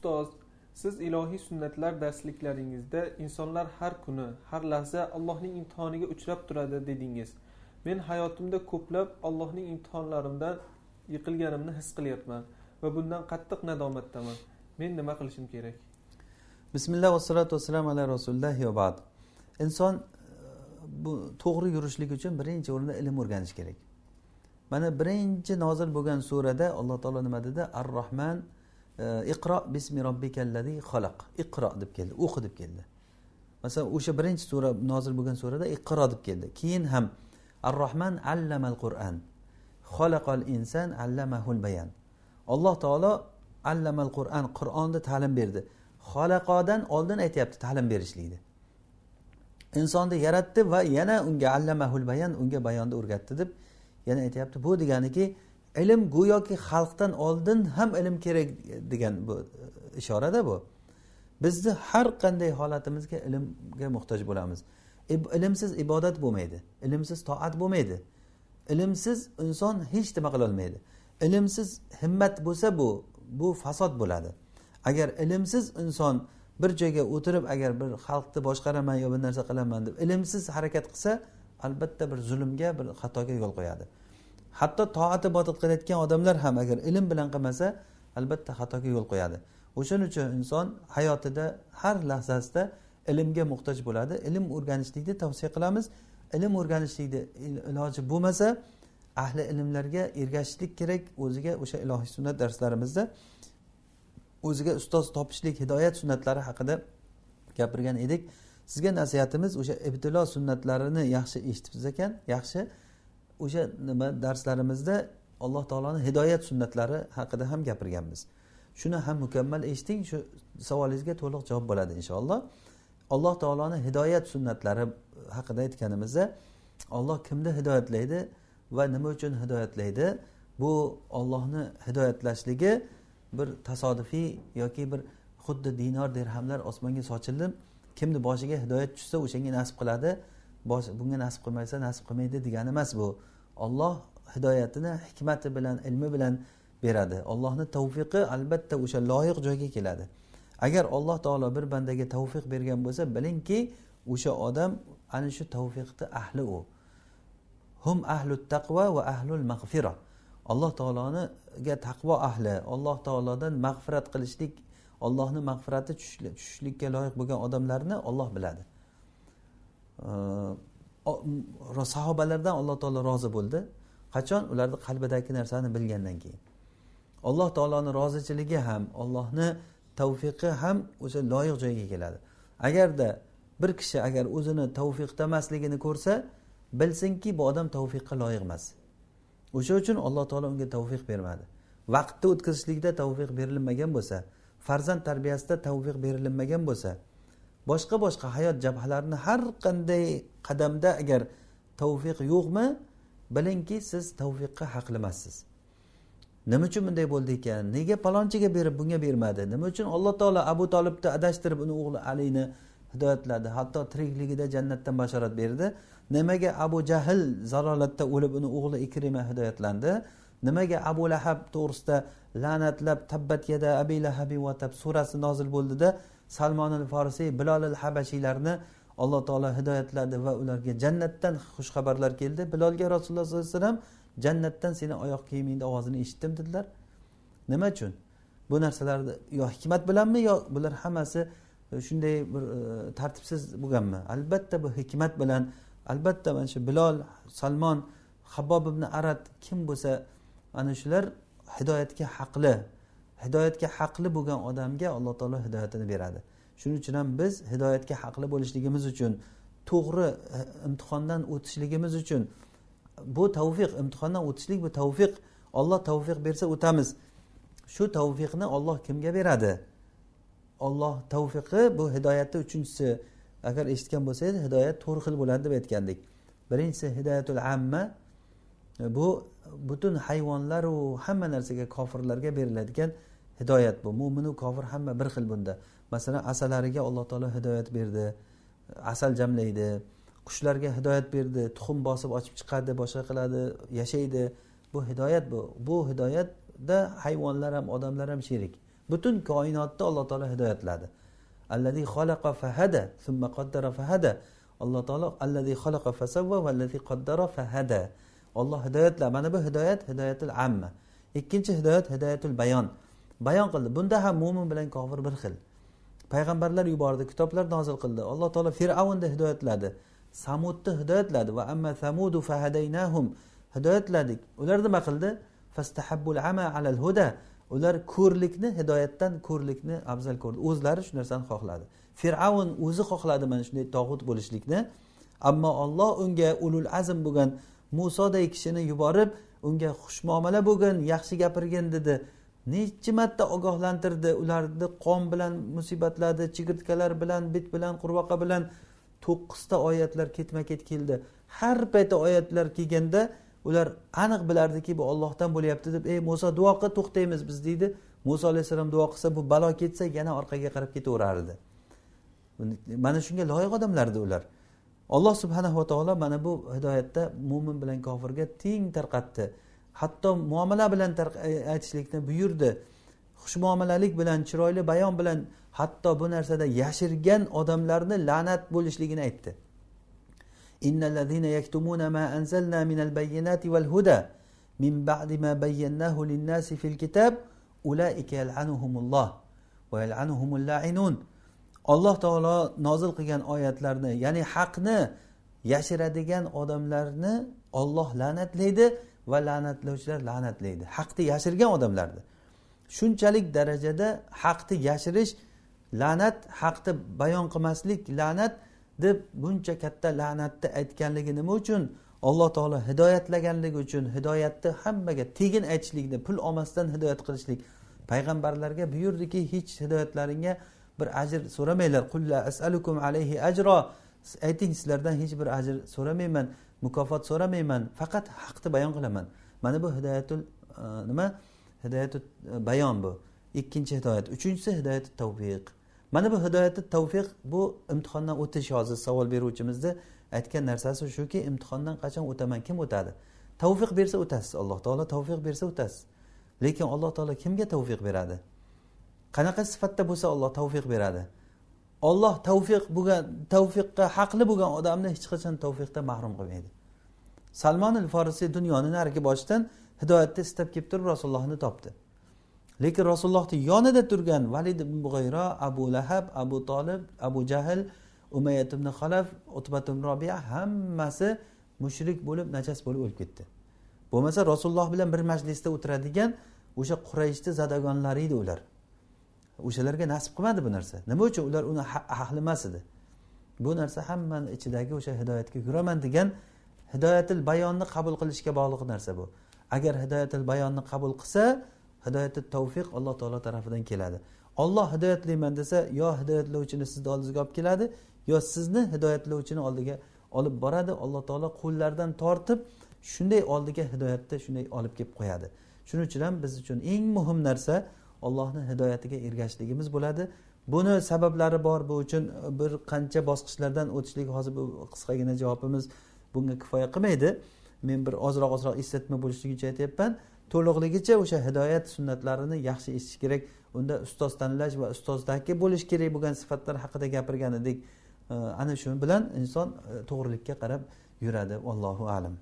ustoz siz ilohiy sunnatlar darsliklaringizda insonlar har kuni har lahza allohning imtihoniga uchrab turadi dedingiz. Men hayotimda ko'plab allohning imtihonlarimdan yiqilganimni his qilyapman va bundan qattiq nadomatdaman. Men nima qilishim kerak? Bismillah vassalotu vassalam ala rasulilloh va bad. Inson e, bu to'g'ri yurishlik uchun birinchi o'rinda ilm o'rganish kerak. Mana birinchi nozil bo'lgan surada alloh taolo nima dedi? Ar rohman iqro bismi robbikallazi xalaq. Iqro deb keldi o'qi deb keldi. Masalan o'sha birinchi sura nozil bo'lgan surada iqro deb keldi. Keyin ham ar rohman allamal qur'an. Xalaqal inson allamahul bayan. Alloh taolo allamal qur'an qur'onni ta'lim berdi. Xalaqodan oldin aytyapti ta'lim berishlikni. Insonni yaratdi va yana unga allamahul bayan unga bayonni o'rgatdi deb yana aytyapti. Bu deganiki ilm go'yoki xalqdan oldin ham ilm kerak degan bu e, ishorada bu. Bizni har qanday holatimizga ilmga muhtoj bo'lamiz. Ilmsiz ibodat bo'lmaydi ilmsiz toat bo'lmaydi. Ilmsiz inson hech nima qilolmaydi ilmsiz himmat bo'lsa bu bu fasod bo'ladi. Agar ilmsiz inson bir joyga o'tirib agar bir xalqni boshqaraman yo bir narsa qilaman deb ilmsiz harakat qilsa albatta bir zulmga bir xatoga yo'l qo'yadi. Hatto toat ibodat qilayotgan odamlar ham agar ilm bilan qilmasa albatta xatoga yo'l qo'yadi. O'shaning uchun inson hayotida har lahzasida ilmga muhtoj bo'ladi. Ilm o'rganishlikni tavsiya qilamiz. Ilm o'rganishlikni iloji bo'lmasa ahli ilmlarga ergashishlik kerak o'ziga o'sha ilohiy sunnat darslarimizda. O'ziga ustoz topishlik hidoyat sunnatlari haqida gapirgan edik. Sizga nasihatimiz o'sha ibtilo sunnatlarini yaxshi eshitibsiz ekan yaxshi o'sha nima darslarimizda alloh taoloni hidoyat sunnatlari haqida ham gapirganmiz. Shuni ham mukammal eshiting shu savolingizga to'liq javob bo'ladi inshaalloh. Alloh taoloni hidoyat sunnatlari haqida aytganimizda olloh kimni hidoyatlaydi va nima uchun hidoyatlaydi? Bu ollohni hidoyatlashligi bir tasodifiy yoki bir xuddi dinor dirhamlar osmonga sochilib kimni boshiga hidoyat tushsa o'shanga nasib qiladi. Bunga nasib qilmasa nasib qilmaydi degani emas bu. Olloh hidoyatini hikmati bilan ilmi bilan beradi. Ollohni tavfiqi albatta o'sha loyiq joyga keladi. Agar alloh taolo bir bandaga tavfiq bergan bo'lsa bilingki o'sha odam ana shu tavfiqni ahli u. Hum ahlu taqvo va ahlul mag'fira. Alloh taoloniga taqvo ahli alloh taolodan mag'firat qilishlik ollohni mag'firati tushishlikka loyiq bo'lgan odamlarni olloh biladi. Sahobalardan alloh taolo rozi bo'ldi. Qachon? Ularni qalbidagi narsani bilgandan keyin. Alloh taoloni rozichiligi ham ollohni tavfiqi ham o'sha loyiq joyga keladi. Agarda bir kishi agar o'zini tavfiqda emasligini ko'rsa bilsinki bu odam tavfiqqa loyiq emas. O'sha uchun alloh taolo unga tavfiq bermadi. Vaqtni o'tkazishlikda tavfiq berilmagan bo'lsa farzand tarbiyasida tavfiq berilmagan bo'lsa boshqa boshqa hayot jabhalarini har qanday qadamda agar tavfiq yo'qmi bilingki siz tavfiqqa haqli emassiz nima uchun bunday bo'ldi ekan? Nega palonchiga berib bunga bermadi? Nima uchun alloh taolo abu tolibni adashtirib uni o'g'li alini hidoyatladi hatto tirikligida jannatdan bashorat berdi? Nimaga abu jahl zalolatda o'lib uni o'g'li ikrima hidoyatlandi? Nimaga abu lahab to'g'risida la'natlab tabbat yada abi lahabi vatab surasi nozil bo'ldida salmon al forisiy bilolil habashiylarni alloh taolo hidoyatladi va ularga jannatdan xushxabarlar keldi. Bilolga rasululloh sollallohu alayhi vasallam jannatdan seni oyoq kiyimingni ovozini eshitdim dedilar. Nima uchun? Bu narsalarni yo hikmat bilanmi yo bular hammasi shunday bir e, tartibsiz bo'lganmi? Albatta bu hikmat bilan albatta mana shu bilol salmon habbob ibn arad kim bo'lsa ana shular hidoyatga haqli. Hidoyatga haqli bo'lgan odamga alloh taolo hidoyatini beradi. Shuning uchun ham biz hidoyatga haqli bo'lishligimiz uchun to'g'ri eh, imtihondan o'tishligimiz uchun bu tavfiq imtihondan o'tishlik bu tavfiq olloh tavfiq bersa o'tamiz. Shu tavfiqni olloh kimga beradi? Olloh tavfiqi bu hidoyatni uchinchisi. Agar eshitgan bo'lsangiz hidoyat to'rt xil bo'ladi deb aytgandik. Birinchisi hidoyatul amma bu butun hayvonlaru hamma narsaga kofirlarga beriladigan hidoyat bu. Mo'minu kofir hamma bir xil bunda. Masalan asalariga alloh taolo hidoyat berdi asal jamlaydi qushlarga hidoyat berdi tuxum bosib ochib chiqadi boshqa qiladi yashaydi. Bu hidoyat bu. Bu hidoyatda hayvonlar ham odamlar ham sherik. Butun koinotni alloh taolo hidoyatladi. Allazi xalaqa fahada summa qaddara fahada. Alloh taolo allazi xalaqa fasavva va allazi qaddara fahada. Olloh hidoyatla. Mana bu hidoyat hidoyatul amma. Ikkinchi hidoyat hidoyatul bayon. Bayon qildi. Bunda ham mo'min bilan kofir bir xil. Payg'ambarlar yubordi kitoblar nozil qildi. Alloh taolo fir'avnni hidoyatladi. Samudni hidoyatladi. Va amma samudu fahadaynahum hidoyatladik. Ular nima qildi? Fastahabbul ama alal huda. Ular ko'rlikni hidoyatdan ko'rlikni afzal ko'rdi. O'zlari shu narsani xohladi. Fir'avn o'zi xohladi mana shunday tog'ut bo'lishlikni. Ammo olloh unga ulul azm bo'lgan musoday kishini yuborib unga xushmuomala bo'lgin yaxshi gapirgin dedi. Nechi marta ogohlantirdi ularni qon bilan musibatladi chigirtkalar bilan bit bilan qurbaqa bilan. To'qqizta oyatlar ketma ket keldi. Har payti oyatlar kelganda ular aniq bilardiki bu ollohdan bo'lyapti deb ey muso duo qil to'xtaymiz biz deydi. Muso alayhissalom duo qilsa bu balo ketsa yana orqaga qarab ketaverardi. Mana shunga loyiq odamlar edi ular. Alloh subhanahu va taolo mana bu hidoyatda mo'min bilan kofirga teng tarqatdi. Hatto muomala bilan e, aytishlikni buyurdi. Xushmuomalalik bilan chiroyli bayon bilan hatto bu narsada yashirgan odamlarni la'nat bo'lishligini aytdi. Innallazina yaktumuna ma anzalna minal bayyinati wal huda min ba'di ma bayyanahu lin-nasi fil kitab ulaika yal'anuhumulloh va yal'anuhumul la'inun. Alloh taolo nozil qilgan oyatlarni ya'ni haqni yashiradigan odamlarni olloh la'natlaydi. Va la'natlovchilar la'natlaydi. Haqni yashirgan odamlarni. Shunchalik darajada haqni yashirish la'nat haqni bayon qilmaslik la'nat deb buncha katta la'natni aytganligi nima uchun? Alloh taolo hidoyatlaganligi uchun hidoyatni hammaga tegin aytishlikni pul olmasdan hidoyat qilishlik. Payg'ambarlarga buyurdiki hech hidoyatlaringga bir ajr so'ramanglar. Qulla asalukum alayhi ajro ayting sizlardan hech bir ajr so'ramayman. Mukofot so'ramayman faqat haqni bayon qilaman. Mana bu hidoyatul e, nima? Hidoyatul e, bayon bu. Ikkinchi hidoyat uchinchisi hidoyati tavfiq mana bu hidoyati tavfiq bu imtihondan o'tish hozir savol beruvchimizni aytgan narsasi shuki imtihondan qachon o'taman kim o'tadi? Tavfiq bersa o'tasiz alloh taolo tavfiq bersa o'tasiz. Lekin alloh taolo kimga tavfiq beradi? Qanaqa sifatda bo'lsa olloh tavfiq beradi? Olloh tavfiq bo'lgan tavfiqqa haqli bo'lgan odamni hech qachon tavfiqdan mahrum qilmaydi. Salmon il forisiy dunyoni narigi boshidan hidoyatni istab kelib turib rasulullohni topdi. Lekin rasulullohni yonida turgan valid ibn bug'ayro abu lahab abu tolib abu jahl umayat ibn xalaf utbat ibn robiya hammasi mushrik bo'lib najas bo'lib o'lib ketdi. Bo'lmasa rasululloh bilan bir majlisda o'tiradigan o'sha qurayishni zadagonlari edi ular. O'shalarga nasib qilmadi bu narsa. Nima uchun ular uni ahli emas edi? Bu narsa hammani ichidagi o'sha hidoyatga yuraman degan hidoyatil bayonni qabul qilishga bog'liq narsa bu. Agar hidoyatil bayonni qabul qilsa hidoyati tavfiq alloh taolo tarafidan keladi. Olloh hidoyatlayman desa yo hidoyatlovchini sizni oldingizga olib keladi yo sizni hidoyatlovchini oldiga olib boradi. Alloh taolo qo'llaridan tortib shunday oldiga hidoyatni shunday olib kelib qo'yadi. Shuning uchun ham biz uchun eng muhim narsa allohni hidoyatiga ergashishligimiz bo'ladi. Buni sabablari bor. Bu uchun bir qancha bosqichlardan o'tishlik hozir bu qisqagina javobimiz bunga kifoya qilmaydi. Men bir ozroq ozroq eslatma bo'lishligi uchun aytyapman. To'liqligicha o'sha hidoyat sunnatlarini yaxshi eshitish kerak. Unda ustoz tanlash va ustozdagi bo'lishi kerak bo'lgan sifatlar haqida gapirgan edik. Ana shu bilan inson e, to'g'rilikka qarab yuradi. Allohu alam.